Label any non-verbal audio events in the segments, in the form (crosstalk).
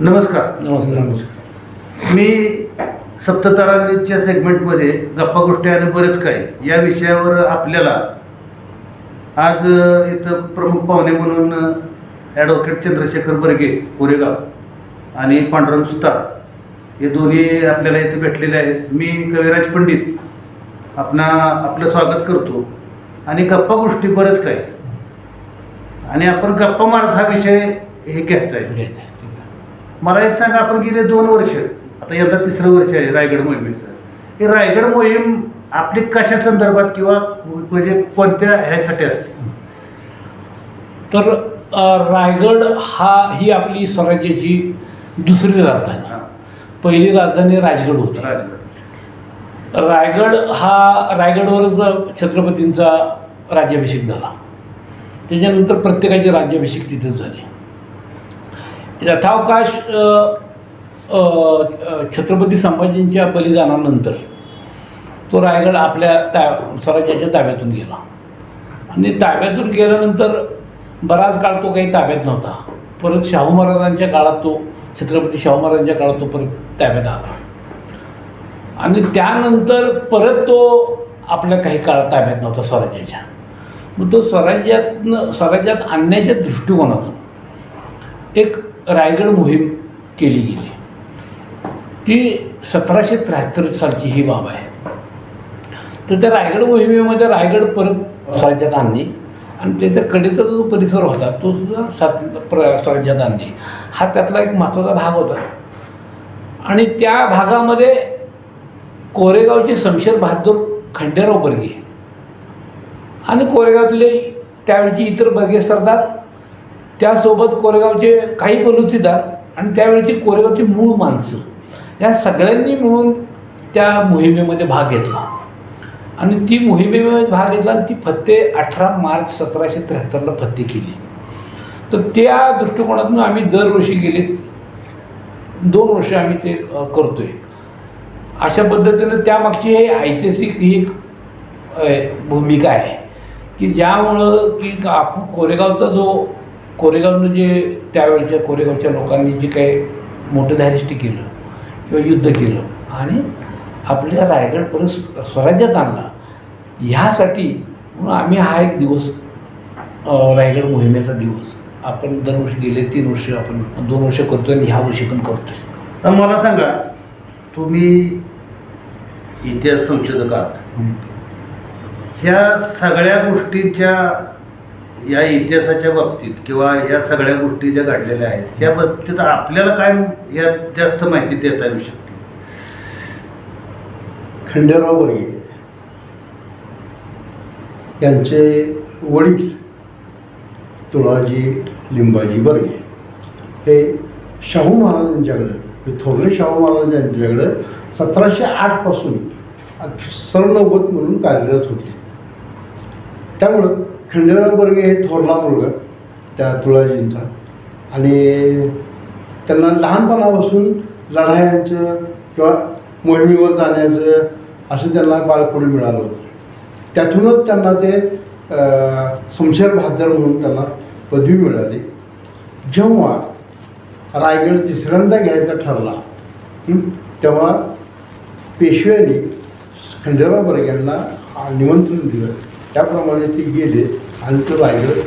नमस्कार. नमस्कार नमस्कार. मी सप्ततारा न्यूजच्या सेगमेंटमध्ये गप्पा गोष्टी आणि बरेच काही या विषयावर आपल्याला आज अ, इथं प्रमुख पाहुणे म्हणून ॲडव्होकेट चंद्रशेखर बर्गे कोरेगाव आणि पांडुरंग सुतार हे दोन्ही आपल्याला इथे भेटलेले आहेत. मी कविराज पंडित आपणा आपलं स्वागत करतो. आणि गप्पा गोष्टी बरंच काही. आणि आपण गप्पा मारत हा विषय हे घ्यायचा आहे. मला एक सांगा आपण गेले दोन वर्ष आता यंदा तिसरं वर्ष आहे रायगड मोहिमेचं. हे रायगड मोहीम आपली कशा संदर्भात किंवा म्हणजे कोणत्या ह्यासाठी असते? तर रायगड हा ही आपली स्वराज्याची दुसरी राजधानी. पहिली राजधानी राजगड होती. राजगड. रायगड हा रायगडवरच छत्रपतींचा राज्याभिषेक झाला. त्याच्यानंतर प्रत्येकाचे राज्याभिषेक तिथेच झाले. यथावकाश छत्रपती संभाजींच्या बलिदानानंतर तो रायगड आपल्या ता स्वराज्याच्या ताब्यातून गेला. आणि ताब्यातून गेल्यानंतर बराच काळ तो काही ताब्यात नव्हता. परत शाहू महाराजांच्या काळात तो छत्रपती शाहू महाराजांच्या काळात तो परत ताब्यात आला. आणि त्यानंतर परत तो आपल्या काही काळ ताब्यात नव्हता स्वराज्याच्या. मग तो स्वराज्यातनं स्वराज्यात आणण्याच्या दृष्टिकोनातून एक रायगड मोहीम केली गेली. ती सतराशे त्र्याहत्तर सालची ही बाब आहे. तर त्या रायगड मोहिमेमध्ये रायगड परत स्वराज्यात आणणे आणि त्याच्या कडेचा जो परिसर होता तो सुद्धा सात प्र स्वराज्यात आणणे हा त्यातला एक महत्त्वाचा भाग होता. आणि त्या भागामध्ये कोरेगावचे शमशेर बहादूर खंडेराव बर्गे. आणि कोरेगावातले त्यावेळचे इतर बर्गे सरदार त्यासोबत कोरेगावचे काही बलुतेदार आणि त्यावेळेची कोरेगावची मूळ माणसं या सगळ्यांनी मिळून त्या मोहिमेमध्ये भाग घेतला. आणि ती मोहिमेमध्ये भाग घेतला आणि ती फत्ते अठरा मार्च सतराशे त्र्याहत्तरला फत्ते केली. तर त्या दृष्टिकोनातून आम्ही दरवर्षी गेले. दोन वर्ष आम्ही ते करतोय. अशा पद्धतीनं त्यामागची हे ऐतिहासिक ही एक भूमिका आहे. की ज्यामुळं की आपण कोरेगावचा जो कोरेगावनं जे त्यावेळच्या कोरेगावच्या लोकांनी जे काही मोठं धारिष्ट केलं किंवा युद्ध केलं आणि आपल्या रायगड परत स्व- स्वराज्यात आणला ह्यासाठी म्हणून आम्ही हा एक दिवस रायगड मोहिमेचा दिवस. आपण दरवर्षी गेले तीन वर्ष आपण दोन वर्ष करतोय आणि ह्या वर्षी पण करतोय. तर मला सांगा तुम्ही इतिहास संशोधक आहात ह्या सगळ्या गोष्टींच्या या इतिहासाच्या बाबतीत किंवा या सगळ्या गोष्टी ज्या घडलेल्या आहेत या बाबतीत आपल्याला काय यात जास्त माहिती देता येऊ शकते? खंडेराव बर्गे यांचे वडील तुळाजी लिंबाजी बर्गे हे शाहू महाराजांच्याकडं हे थोरले शाहू महाराज यांच्याकडं सतराशे आठपासून सरनवत म्हणून कार्यरत होते. त्यामुळं खंडेराव बर्गे हे थोरला मुलगा त्या तुळाजींचा. आणि त्यांना लहानपणापासून लढायांचं किंवा मोहिमेवर जाण्याचं असं त्यांना बाळपणी मिळालं होतं. त्यातूनच त्यांना ते अं, शमशेर बहादर म्हणून त्यांना पदवी मिळाली. जेव्हा रायगड तिसऱ्यांदा घ्यायचा ठरला तेव्हा पेशव्यांनी खंडेराव बर्ग्यांना निमंत्रण दिलं. त्याप्रमाणे ते गेले. आणि तो रायगड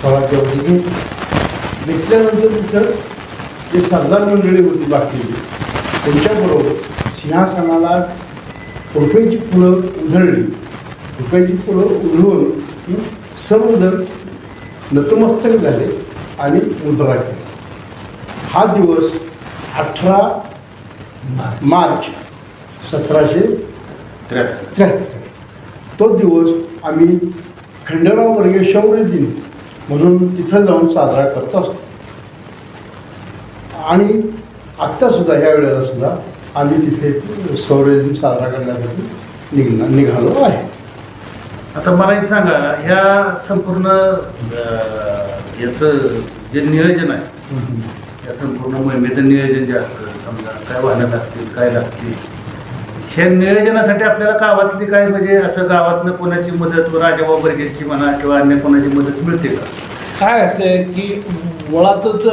स्वराज्यामध्ये घेतला घेतल्यानंतर तिथं जे सरदार मंडळी होती बाकी त्यांच्याबरोबर सिंहासनाला रुपयाची फुलं उधळली. रुपयाची फुलं उधळून सर्व जण नतमस्तक झाले आणि मुद्रा केला हा दिवस अठरा मार्च सतराशे त्र्याहत्तर त्र्याहत्तर. तो दिवस आम्ही खंडेराव वर्गे शौर्य दिन म्हणून तिथं जाऊन साजरा करत असतो. आणि आत्तासुद्धा ह्या वेळेला सुद्धा आम्ही तिथे शौर्य दिन साजरा करण्यासाठी निघणार निघालो आहे. आता मला एक सांगा ह्या संपूर्ण याचं जे नियोजन आहे या संपूर्ण मोहिमेचं नियोजन जे असतं समजा काय वाहनं लागतील काय लागतील ह्या नियोजनासाठी आपल्याला गावातली काय म्हणजे असं गावातनं कोणाची मदत राजाभाऊ बर्गेची म्हणा किंवा अन्य कोणाची मदत मिळते का? काय असते की मुळातच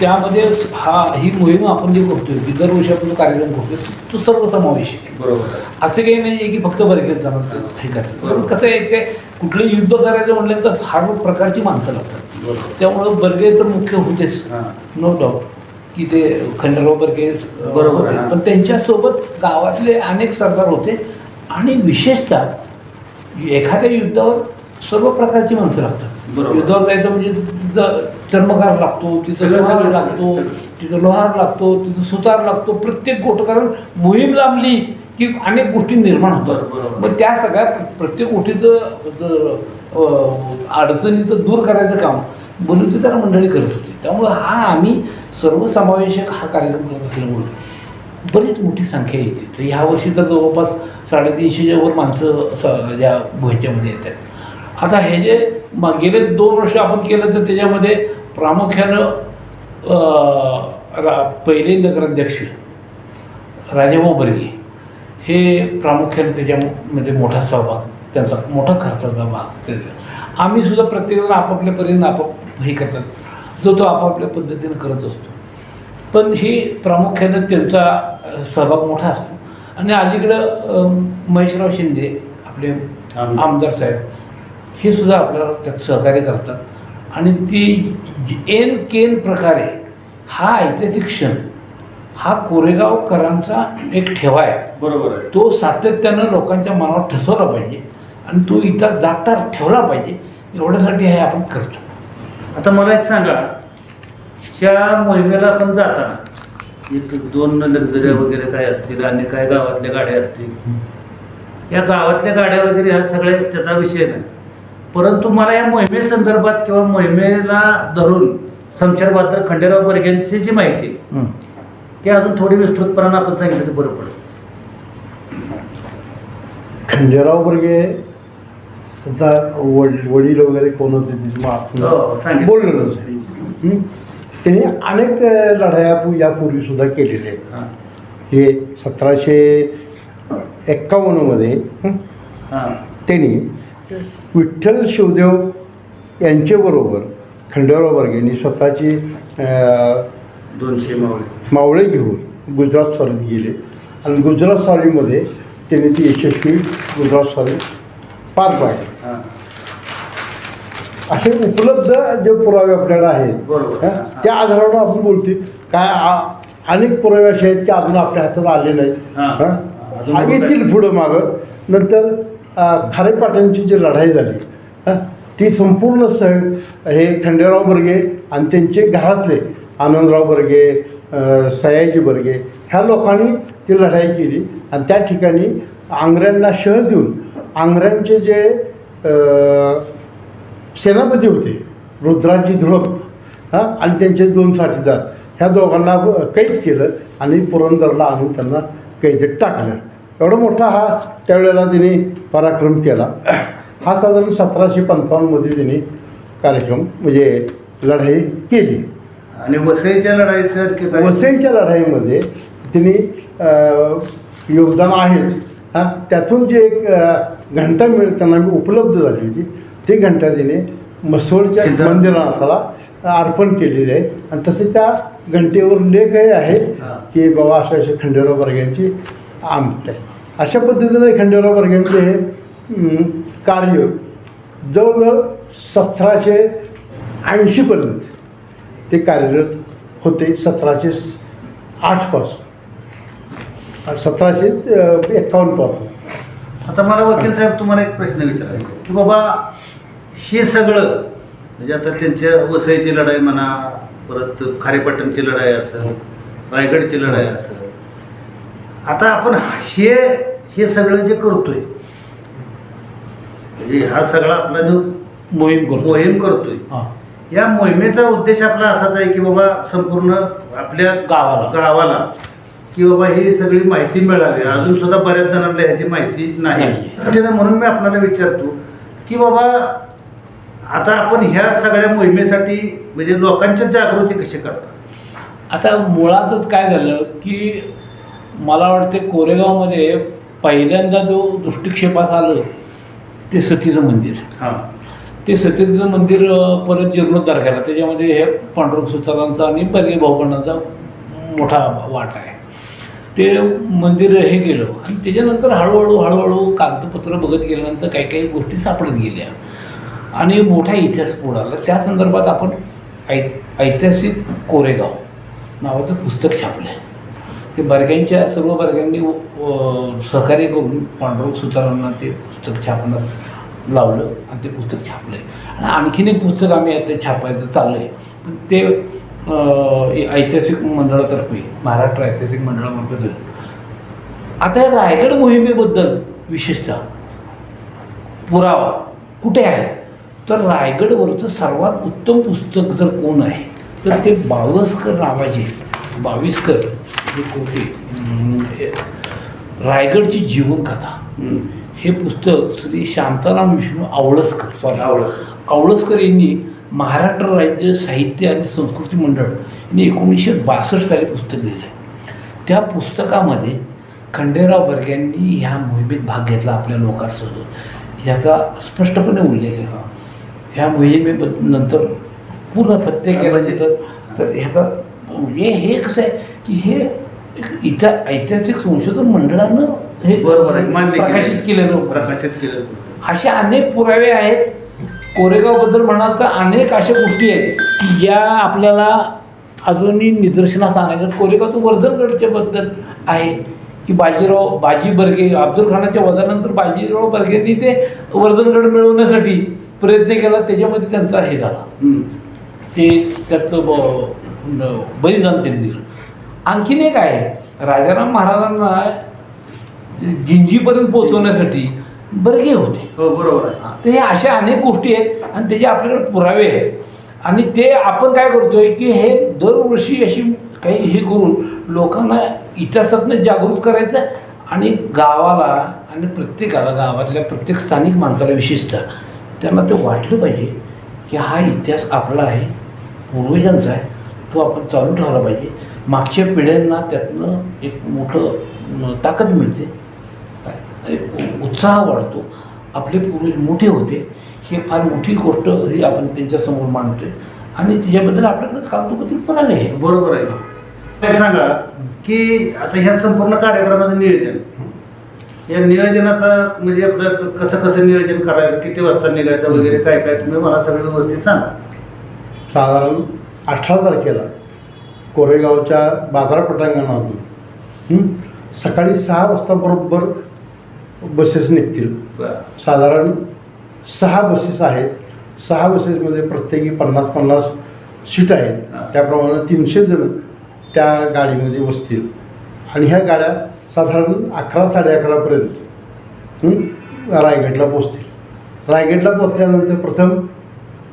त्यामध्ये हा ही मोहीम आपण जे करतोय की दरवर्षी आपण कार्यक्रम करतोय तो सर्व समावेश आहे. बरोबर असं काही नाही आहे की फक्त बरगेत जाणार हे. पण कसं आहे ते कुठलं युद्ध करायचं म्हटलं तर हर प्रकारची माणसं लागतात. त्यामुळं बर्गे तर मुख्य होतेच. हां. नो डाऊट की ते खंडराव बर्गे बरोबर होते. पण त्यांच्यासोबत गावातले अनेक सरदार होते आणि विशेषतः एखाद्या युद्धावर सर्व प्रकारची माणसं लागतात बरोबर. युद्धावर जायचं म्हणजे तिथं चर्मकार लागतो तिथं सगळं- लोहार सगळं- लागतो सगळं. तिथं लोहार लागतो तिथं सुतार लागतो प्रत्येक गोष्ट कारण मोहीम लांबली की अनेक गोष्टी निर्माण होतात बरोबर. मग त्या सगळ्या प्र- प्रत्येक गोष्टीचं जर, अं, अडचणीचं दूर करायचं काम बलुतेदार मंडळी करत होती त्यामुळं हा आम्ही सर्वसमावेशक हा कार्यक्रम करत असल्यामुळं बरीच मोठी संख्या येते तर ह्या वर्षी तर जवळपास साडेतीनशेच्या वर माणसं स- या भोयच्यामध्ये येतात आता हे जे म- गेले दोन वर्ष आपण केलं तर त्याच्यामध्ये प्रामुख्यानं रा पहिले नगराध्यक्ष राजेभाऊ बर्गे हे प्रामुख्याने त्याच्यामध्ये मोठा सहभाग त्यांचा मोठा खर्चाचा भाग त्याचा आम्ही सुद्धा प्रत्येकजण आपापल्यापर्यंत आपाप हे करतात. जो तो आपापल्या पद्धतीनं करत असतो. पण ही प्रामुख्यानं त्यांचा सहभाग मोठा असतो. आणि अलीकडं महेशराव शिंदे आपले आमदार. साहेब हे सुद्धा आपल्याला त्यात सहकार्य करतात. आणि ती एन केन प्रकारे हा ऐतिहासिक क्षण हा कोरेगावकरांचा एक ठेवा आहे. बरोबर आहे. तो सातत्यानं लोकांच्या मनावर ठसवला पाहिजे आणि तो इतर जाता ठेवला पाहिजे. एवढ्यासाठी हे आपण करतो. आता मला एक सांगा. त्या मोहिमेला आपण जाताना एक दोन लक्झऱ्या वगैरे काय असतील आणि काय गावातल्या गाड्या असतील? या गावातल्या गाड्या वगैरे हा सगळे त्याचा विषय नाही. परंतु मला या मोहिमेसंदर्भात किंवा मोहिमेला धरून समशेर बहादर खंडेराव बर्गेंची जी माहिती ती अजून थोडी विस्तृतपणानं आपण सांगितलं तर बरं पडेल. खंडेराव वर्गे त्यांचा वडील वडील वगैरे कोण होते? हो. हं? त्यांनी अनेक लढाया यापूर्वी सुद्धा केलेल्या आहेत. हां. सतराशे एक्कावन्नमध्ये त्यांनी विठ्ठल शिवदेव यांच्याबरोबर खंडेराव वर्गेंनी स्वतःची दोनशे मावळे. मावळे घेऊन गुजरात स्वारीत गेले. आणि गुजरात स्वारीमध्ये त्यांनी ती यशस्वी गुजरात स्वारी पार पाडली. असे उपलब्ध जे पुरावे आपल्याला आहेत. हं, त्या आधारावर आपण बोलतो काय आ- अनेक पुरावे असे आहेत की अजून आपल्या हातात आले नाही हां. हं? आणि येतील पुढं मागं. नंतर अं, खारेपाट्यांची जी लढाई झाली हं, ती संपूर्ण सह हे खंडेराव बर्गे आणि त्यांचे घरातले आनंदराव बर्गे अं, सयाजी बर्गे ह्या लोकांनी ती लढाई केली. आणि त्या ठिकाणी आंग्र्यांना शह देऊन आंग्र्यांचे जे अं, सेनापती होते. रुद्राजी धुळप हां? आणि त्यांचे दोन साथीदार. ह्या दोघांना कैद केलं आणि पुरंदरला आणून त्यांना कैदेत टाकलं. एवढा मोठा हा त्यावेळेला त्यांनी पराक्रम केला. हा साधारण सतराशे पंचावन्नमध्ये त्यांनी कार्यक्रम म्हणजे लढाई केली. आणि वसईच्या लढाईचं? वसईच्या लढाईमध्ये त्यांनी अ, योगदान आहेच. हां? त्यातून जे एक घंटा मिळ त्यांना उपलब्ध झाली होती. ती घंटा तिने सिद्धार्थ. मंदिराला अर्पण केलेली आहे आणि तसे त्या घंटेवर लेखही आहे. की बाबा अशा असे खंडेराव वर्गांची आमट आहे अशा पद्धतीने खंडेराव वर्गांचे हे कार्य जवळजवळ सतराशे ऐंशीपर्यंत ते कार्यरत होते सतराशे आठपासून सतराशे एकावन्नपासून आता मला वकील साहेब तुम्हाला एक प्रश्न विचारायचा की बाबा हे सगळं म्हणजे आता त्यांच्या वसईची लढाई म्हणा परत खारेपट्टणची लढाई असेल रायगडची लढाई असेल आता आपण हे हे सगळं जे करतोय म्हणजे हा सगळा आपला जो मोहीम मोहीम करतोय हां. या मोहिमेचा उद्देश आपला असाच आहे की बाबा संपूर्ण आपल्या गावाला. गावाला की बाबा ही सगळी माहिती मिळावी. अजून सुद्धा बऱ्याच जणांना ह्याची माहिती नाही. म्हणून मी आपल्याला विचारतो की बाबा आता आपण ह्या सगळ्या मोहिमेसाठी म्हणजे लोकांच्या जागृती कशी करतात? आता मुळातच काय झालं की मला वाटते कोरेगावमध्ये पहिल्यांदा जो दृष्टिक्षेपात आलं ते सतीचं मंदिर. हां. ते सत्यतेचं मंदिर परत जीर्णोद्धार केला त्याच्यामध्ये हे पांडुरंग सुतारांचा आणि बर्गे भाऊबंडांचा मोठा वाटा आहे. ते मंदिर हे केलं आणि त्याच्यानंतर हळूहळू हळूहळू कागदपत्र बघत गेल्यानंतर काही काही गोष्टी सापडत गेल्या. आणि मोठा इतिहास पुढे आला त्या संदर्भात आपण ऐ ऐतिहासिक कोरेगाव नावाचं पुस्तक छापलं आहे ते बर्ग्यांच्या सर्व बर्ग्यांनी सहकार्य करून पांडुरंग सुतारांना ते पुस्तक छापण्यात लावलं आणि ते पुस्तक छापलं आहे आणि आणखीन एक पुस्तक आम्ही आता छापायचं चाललं आहे पण ते ऐतिहासिक मंडळातर्फे महाराष्ट्र ऐतिहासिक मंडळामार्फत. आता या रायगड मोहिमेबद्दल विशेषतः पुरावा कुठे आहे? तर रायगडवरचं सर्वात उत्तम पुस्तक जर कोण आहे तर ते बावस्कर नावाचे बावीसकर हे कोठे? रायगडची जीवनकथा. हे पुस्तक श्री शांताराम विष्णू आवळसकर सॉरी आवळसकर. आवळसकर यांनी महाराष्ट्र राज्य साहित्य आणि संस्कृती मंडळ यांनी एकोणीसशे बासष्ट साली पुस्तक लिहिलं आहे. त्या पुस्तकामध्ये खंडेराव बर्गे यांनी ह्या मोहिमेत भाग घेतला आपल्या लोकांसह याचा स्पष्टपणे उल्लेख आहे. ह्या मोहिमेबद्द नंतर पूर्ण फत्ते केल्यानंतर तर ह्याचा हे हे कसं आहे की हे एक इथं ऐतिहासिक संशोधन मंडळानं हे बरोबर आहे. केलं. प्रकाशित केलेलं प्रकाशित केलं असे अनेक पुरावे आहेत. कोरेगावबद्दल म्हणाल तर अनेक अशा गोष्टी आहेत की ज्या आपल्याला अजूनही निदर्शनास आणायच्यात कोरेगाव वर्धनगडच्या बद्दल आहे की बाजीराव बाजी बर्गे अफजल खानाच्या वधानंतर बाजीराव बर्गेंनी ते वर्धनगड मिळवण्यासाठी प्रयत्न केला त्याच्यामध्ये त्यांचा हे झाला. ते त्याचं बलिदान त्यांनी दिलं. आणखीन एक आहे राजाराम महाराजांना जिंजीपर्यंत पोहोचवण्यासाठी बर्गे होते. हो बरोबर आहे. तर हे अशा अनेक गोष्टी आहेत आणि त्याचे आपल्याकडे पुरावे आहेत. आणि ते आपण काय करतोय की हे दरवर्षी अशी काही हे करून लोकांना इतिहासातनं जागृत करायचं आणि गावाला आणि प्रत्येकाला गावातल्या प्रत्येक स्थानिक माणसाला विशेषतः त्यांना ते वाटलं पाहिजे की हा इतिहास आपला आहे पूर्वजांचा आहे तो आपण चालू ठेवला पाहिजे. मागच्या पिढ्यांना त्यातनं एक मोठं ताकद मिळते. एक उत्साह वाढतो. आपले पूर्वज मोठे होते. हे फार मोठी गोष्ट ही आपण त्यांच्यासमोर मांडतोय. आणि त्याच्याबद्दल आपल्याकडे कागदोपत्री आले आहे. बरोबर आहे. सांगा की आता ह्या संपूर्ण कार्यक्रमाचं नियोजन या नियोजनाचा म्हणजे आपलं कसं कसं नियोजन करायचं किती वाजता निघायचं वगैरे काय काय तुम्ही मला सगळं व्यवस्थित सांगा. साधारण अठरा तारखेला कोरेगावच्या बाजार पटांगणातून हं, सकाळी सहा वाजता बरोबर बसेस निघतील. साधारण सहा बसेस आहेत. सहा बसेसमध्ये प्रत्येकी पन्नास पन्नास सीट. आहेत. त्याप्रमाणे तीनशे जण त्या गाडीमध्ये बसतील. आणि ह्या गाड्या साधारण अकरा साडे अकरापर्यंत रायगडला पोचतील रायगडला पोचल्यानंतर प्रथम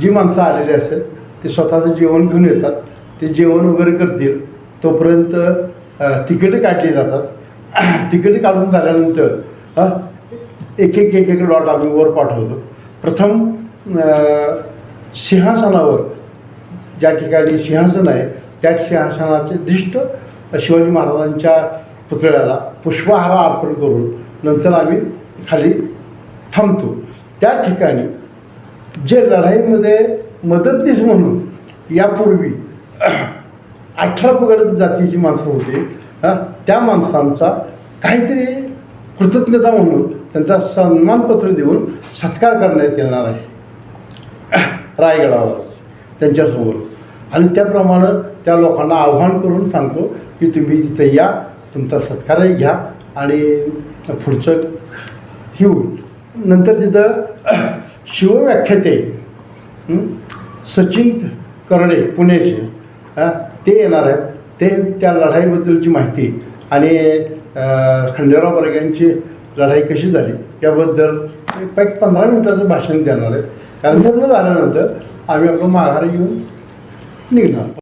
जी माणसं आलेली असेल ती स्वतःचं जेवण घेऊन येतात. ते जेवण वगैरे करतील. तोपर्यंत तिकीटं काढली जातात. (clears throat) तिकीटं काढून झाल्यानंतर एक एक एक एक लॉट आम्ही वर पाठवतो. प्रथम सिंहासनावर ज्या ठिकाणी सिंहासन आहे त्या सिंहासनाचे दिष्ट शिवाजी महाराजांच्या पुतळ्याला पुष्पहार अर्पण करून नंतर आम्ही खाली थांबतो. त्या ठिकाणी जे लढाईमध्ये मदतनीस म्हणून यापूर्वी (clears throat) अठरा पगड जातीची माणसं होती त्या माणसांचा काहीतरी कृतज्ञता म्हणून त्यांचा सन्मानपत्र देऊन सत्कार करण्यात येणार आहे. (clears throat) रायगडावर त्यांच्यासमोर. आणि त्याप्रमाणे त्या लोकांना आव्हान करून सांगतो की तुम्ही तिथं या तुमचा सत्कारही घ्या आणि पुढचं हे नंतर तिथं शिवव्याख्याते सचिन करडे पुण्याचे ते येणार आहेत. ते त्या लढाईबद्दलची माहिती आणि खंडेराव बर्ग्यांची लढाई कशी झाली याबद्दल एक पंधरा मिनिटाचं भाषण देणार आहेत. कारण पूर्ण झाल्यानंतर आम्ही आपलं माघार येऊन निघणार.